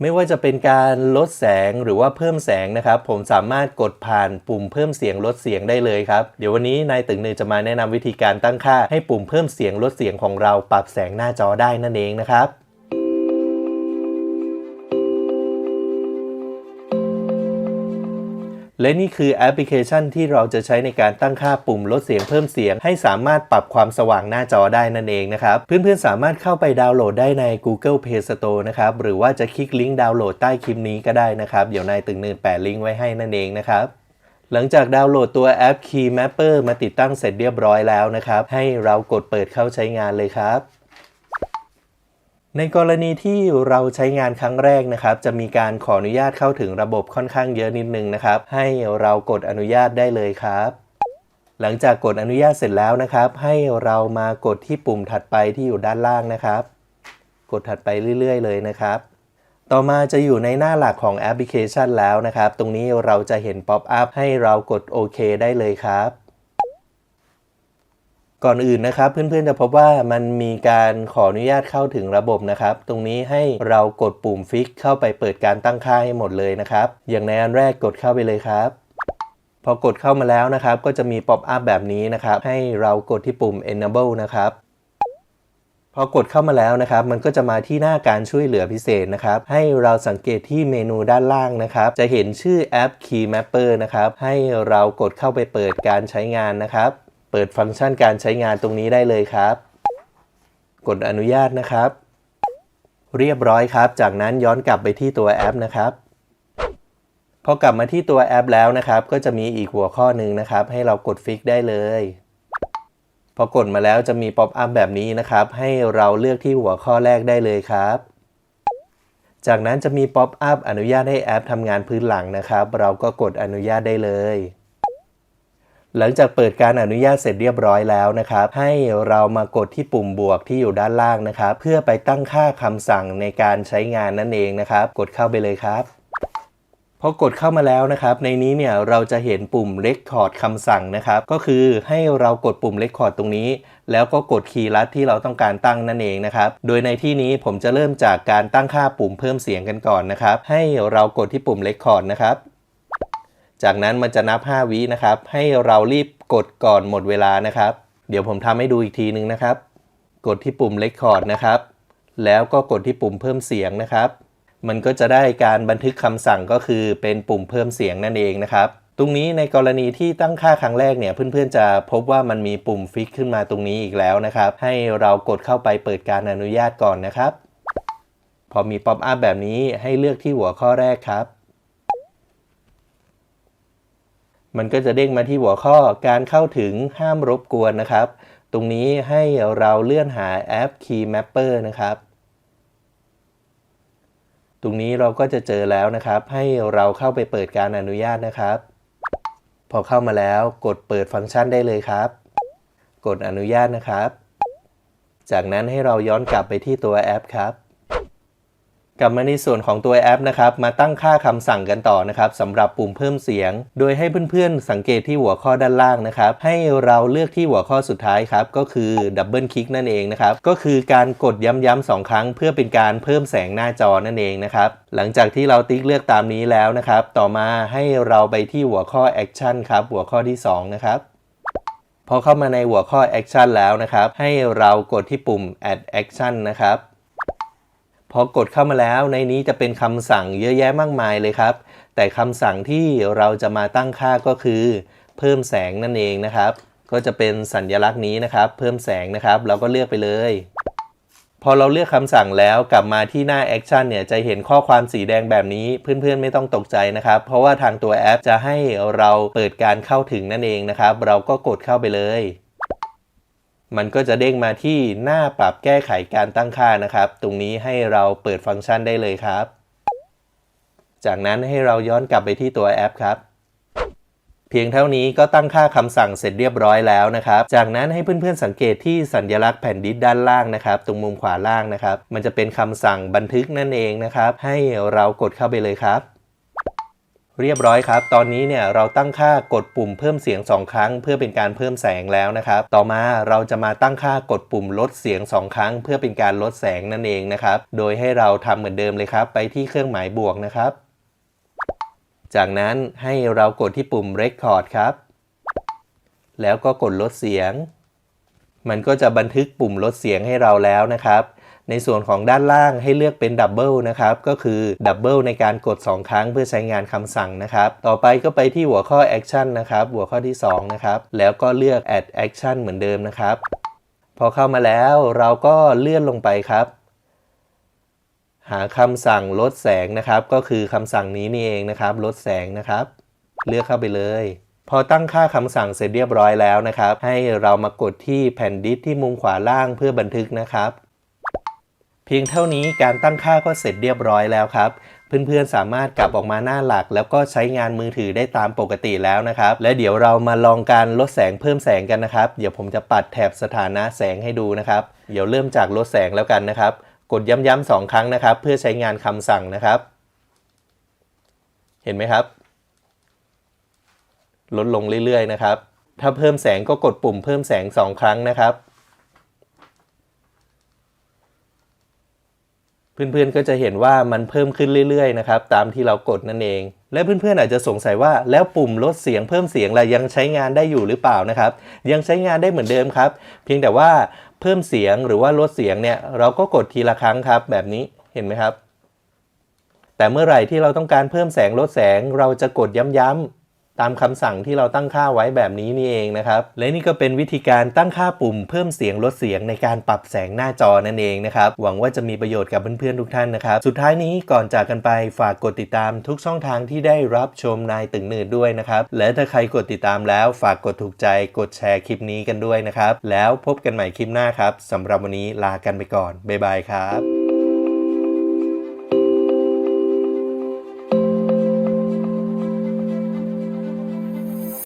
ไม่ว่าจะเป็นการลดแสงหรือว่าเพิ่มแสงนะครับ ผมสามารถกดผ่านปุ่มเพิ่มเสียงลดเสียงได้เลยครับ เดี๋ยววันนี้นายตึงเนยจะมาแนะนำวิธีการตั้งค่า ให้ปุ่มเพิ่มเสียงลดเสียงของเราปรับแสงหน้าจอได้นั่นเองนะครับ และนี่คือแอปพลิเคชันที่เราจะใช้ในการตั้งค่าปุ่มลดเสียงเพิ่มเสียง ให้สามารถปรับความสว่างหน้าจอได้นั่นเองนะครับ เพื่อนๆ สามารถเข้าไปดาวน์โหลดได้ใน Google Play Store นะครับ หรือว่าจะคลิกลิงก์ดาวน์โหลดใต้คลิปนี้ก็ได้นะครับ เดี๋ยวนายตึงเนินแปะลิงก์ไว้ให้นั่นเองนะครับหลังจากดาวน์โหลดตัวแอป Key Mapper มาติดตั้งเสร็จเรียบร้อยแล้วนะครับ ให้เรากดเปิดเข้าใช้งานเลยครับ ในกรณีที่เราใช้งานครั้งแรกนะครับ จะมีการขออนุญาตเข้าถึงระบบค่อนข้างเยอะนิดนึงนะครับ ให้เรากดอนุญาตได้เลยครับ หลังจากกดอนุญาตเสร็จแล้วนะครับ ให้เรามากดที่ปุ่มถัดไปที่อยู่ด้านล่างนะครับ กดถัดไปเรื่อย ๆ เลยนะครับ ต่อมาจะอยู่ในหน้าหลักของแอปพลิเคชันแล้วนะครับ ตรงนี้เราจะเห็นป๊อปอัพให้เรากดโอเคได้เลยครับ ก่อนอื่นนะครับ เพื่อนๆจะพบว่ามันมีการขออนุญาตเข้าถึงระบบนะครับ ตรงนี้ให้เรากดปุ่มฟิกเข้าไปเปิดการตั้งค่าให้หมดเลยนะครับ อย่างในอันแรกกดเข้าไปเลยครับพอกดเข้ามาแล้วนะครับ ก็จะมีป๊อปอัพแบบนี้นะครับ ให้เรากดที่ปุ่ม enable นะครับพอกดเข้ามาแล้วนะครับ มันก็จะมาที่หน้าการช่วยเหลือพิเศษนะครับ ให้เราสังเกตที่เมนูด้านล่างนะครับ จะเห็นชื่อแอป Key Mapper นะครับ ให้เรากดเข้าไปเปิดการใช้งานนะครับ เปิดฟังก์ชันการใช้งานตรงนี้ได้เลยครับ กดอนุญาตนะครับ เรียบร้อยครับ จากนั้นย้อนกลับไปที่ตัวแอปนะครับ พอกลับมาที่ตัวแอปแล้วนะครับ ก็จะมีอีกหัวข้อหนึ่งนะครับ ให้เรากดฟิกได้เลย พอกดมาแล้วจะมีป๊อปอัพแบบนี้นะครับ ให้เราเลือกที่หัวข้อแรกได้เลยครับจากนั้นจะมีป๊อปอัพอนุญาตให้แอปทำงานพื้นหลังนะครับ เราก็กดอนุญาตได้เลย หลังจากเปิดการอนุญาตเสร็จเรียบร้อยแล้วนะครับ ให้เรามากดที่ปุ่มบวกที่อยู่ด้านล่างนะครับ เพื่อไปตั้งค่าคำสั่งในการใช้งานนั่นเองนะครับ กดเข้าไปเลยครับพอกดเข้ามาแล้วนะครับ ในนี้เนี่ยเราจะเห็นปุ่ม Record คำสั่งนะครับ ก็คือให้เรากดปุ่ม Record ตรงนี้ แล้วก็กดคีย์ลัดที่เราต้องการตั้งนั่นเองนะครับ โดยในที่นี้ผมจะเริ่มจากการตั้งค่าปุ่มเพิ่มเสียงกันก่อนนะครับ ให้เรากดที่ปุ่ม Record นะครับ จากนั้นมันจะนับ 5 วินะครับ ให้เรารีบกดก่อนหมดเวลานะครับ เดี๋ยวผมทำให้ดูอีกทีนึงนะครับ กดที่ปุ่ม Record นะครับ แล้วก็กดที่ปุ่มเพิ่มเสียงนะครับ มันก็จะได้การบันทึกคำสั่งก็คือเป็นปุ่มเพิ่มเสียงนั่นเองนะครับ ตรงนี้ในกรณีที่ตั้งค่าครั้งแรกเนี่ย เพื่อนๆจะพบว่ามันมีปุ่มฟิกขึ้นมาตรงนี้อีกแล้วนะครับ ให้เรากดเข้าไปเปิดการอนุญาตก่อนนะครับ พอมีป๊อปอัพแบบนี้ให้เลือกที่หัวข้อแรกครับ มันก็จะเด้งมาที่หัวข้อการเข้าถึงห้ามรบกวนนะครับ ตรงนี้ให้เราเลื่อนหาแอป Key Mapper นะครับ ตรงนี้เราก็จะเจอแล้วนะครับ ให้เราเข้าไปเปิดการอนุญาตนะครับ พอเข้ามาแล้วกดเปิดฟังก์ชันได้เลยครับ กดอนุญาตนะครับ จากนั้นให้เราย้อนกลับไปที่ตัวแอปครับ กลับมาในส่วนของตัวแอปนะครับ มาตั้งค่าคำสั่งกันต่อนะครับสำหรับปุ่มเพิ่มเสียง โดยให้เพื่อนๆ สังเกตที่หัวข้อด้านล่างนะครับ ให้เราเลือกที่หัวข้อสุดท้ายครับ ก็คือดับเบิลคลิกนั่นเองนะครับ ก็คือการกดย้ำๆสองครั้ง เพื่อเป็นการเพิ่มแสงหน้าจอนั่นเองนะครับ หลังจากที่เราติ๊กเลือกตามนี้แล้วนะครับ ต่อมาให้เราไปที่หัวข้อแอคชั่นครับ หัวข้อที่สองนะครับพอเข้ามาในหัวข้อ Action แล้วนะครับ ให้เรากดที่ปุ่ม Add Action นะครับ พอกดเข้ามาแล้วในนี้จะเป็นคำสั่งเยอะแยะมากมายเลยครับ แต่คำสั่งที่เราจะมาตั้งค่าก็คือ เพิ่มแสงนั่นเองนะครับ ก็จะเป็นสัญลักษณ์นี้นะครับ เพิ่มแสงนะครับ เราก็เลือกไปเลย พอเราเลือกคำสั่งแล้วกลับมาที่หน้า Action เนี่ยจะเห็นข้อความสีแดงแบบนี้เพื่อนๆไม่ต้องตกใจนะครับ เพราะว่าทางตัวแอปจะให้เราเปิดการเข้าถึงนั่นเองนะครับ เราก็กดเข้าไปเลย มันก็จะเด้งมาที่หน้าปรับแก้ไขการตั้งค่านะครับ ตรงนี้ให้เราเปิดฟังก์ชันได้เลยครับ จากนั้นให้เราย้อนกลับไปที่ตัวแอปครับ เพียงเท่านี้ก็ตั้งค่าคำสั่งเสร็จเรียบร้อยแล้วนะครับ จากนั้นให้เพื่อนๆสังเกตที่สัญลักษณ์แผ่นดิสด้านล่างนะครับ ตรงมุมขวาล่างนะครับ มันจะเป็นคำสั่งบันทึกนั่นเองนะครับ ให้เรากดเข้าไปเลยครับ เรียบร้อยครับ ตอนนี้เนี่ยเราตั้งค่ากดปุ่มเพิ่มเสียง 2 ครั้ง เพื่อเป็นการเพิ่มแสงแล้วนะครับ ต่อมาเราจะมาตั้งค่ากดปุ่มลดเสียง 2 ครั้ง เพื่อเป็นการลดแสงนั่นเองนะครับ โดยให้เราทำเหมือนเดิมเลยครับ ไปที่เครื่องหมายบวกนะครับ จากนั้นให้เรากดที่ปุ่ม Record ครับ แล้วก็กดลดเสียง มันก็จะบันทึกปุ่มลดเสียงให้เราแล้วนะครับ ในส่วนของด้านล่างให้เลือกเป็นดับเบิลนะครับ ก็คือดับเบิลในการกด 2 ครั้งเพื่อใช้งานคำสั่งนะครับ ต่อไปก็ไปที่หัวข้อ Action นะครับ หัวข้อที่ 2 นะครับ แล้วก็เลือก Add Action เหมือนเดิมนะครับ พอเข้ามาแล้วเราก็เลื่อนลงไปครับ หาคำสั่งลดแสงนะครับ ก็คือคำสั่งนี้นี่เองนะครับ ลดแสงนะครับ เลือกเข้าไปเลยพอตั้งค่าคำสั่งเสร็จเรียบร้อยแล้วนะครับ ให้เรามากดที่แผ่นดิสที่มุมขวาล่างเพื่อบันทึกนะครับ เพียงเท่านี้การตั้งค่าก็เสร็จเรียบร้อยแล้วครับ เพื่อนๆสามารถกลับออกมาหน้าหลัก แล้วก็ใช้งานมือถือได้ตามปกติแล้วนะครับ และเดี๋ยวเรามาลองการลดแสงเพิ่มแสงกันนะครับ เดี๋ยวผมจะปัดแถบสถานะแสงให้ดูนะครับ เดี๋ยวเริ่มจากลดแสงแล้วกันนะครับ กดย้ำๆสองครั้งนะครับ เพื่อใช้งานคำสั่งนะครับ เห็นไหมครับ ลดลงเรื่อยๆนะครับ ถ้าเพิ่มแสงก็กดปุ่มเพิ่มแสง 2 ครั้งนะครับ เพื่อนๆก็จะเห็นว่ามันเพิ่มขึ้นเรื่อยๆนะครับตามที่เรากดนั่นเอง และเพื่อนๆอาจจะสงสัยว่าแล้วปุ่มลดเสียงเพิ่มเสียงอะไรยังใช้งานได้อยู่หรือเปล่านะครับ ยังใช้งานได้เหมือนเดิมครับ เพียงแต่ว่าเพิ่มเสียงหรือว่าลดเสียงเนี่ยเราก็กดทีละครั้งครับ แบบนี้เห็นไหมครับ แต่เมื่อไหร่ที่เราต้องการเพิ่มแสงลดแสงเราจะกดย้ำๆ ตามคำสั่งที่เราตั้งค่าไว้แบบนี้นี่เองนะครับ และนี่ก็เป็นวิธีการตั้งค่าปุ่มเพิ่มเสียงลดเสียงในการปรับแสงหน้าจอนั่นเองนะครับ หวังว่าจะมีประโยชน์กับเพื่อนๆทุกท่านนะครับ สุดท้ายนี้ก่อนจากกันไปฝากกดติดตามทุกช่องทางที่ได้รับชมนายตึงหนืดด้วยนะครับ และถ้าใครกดติดตามแล้วฝากกดถูกใจกดแชร์คลิปนี้กันด้วยนะครับ แล้วพบกันใหม่คลิปหน้าครับสำหรับวันนี้ลากันไปก่อนบ๊ายบายครับ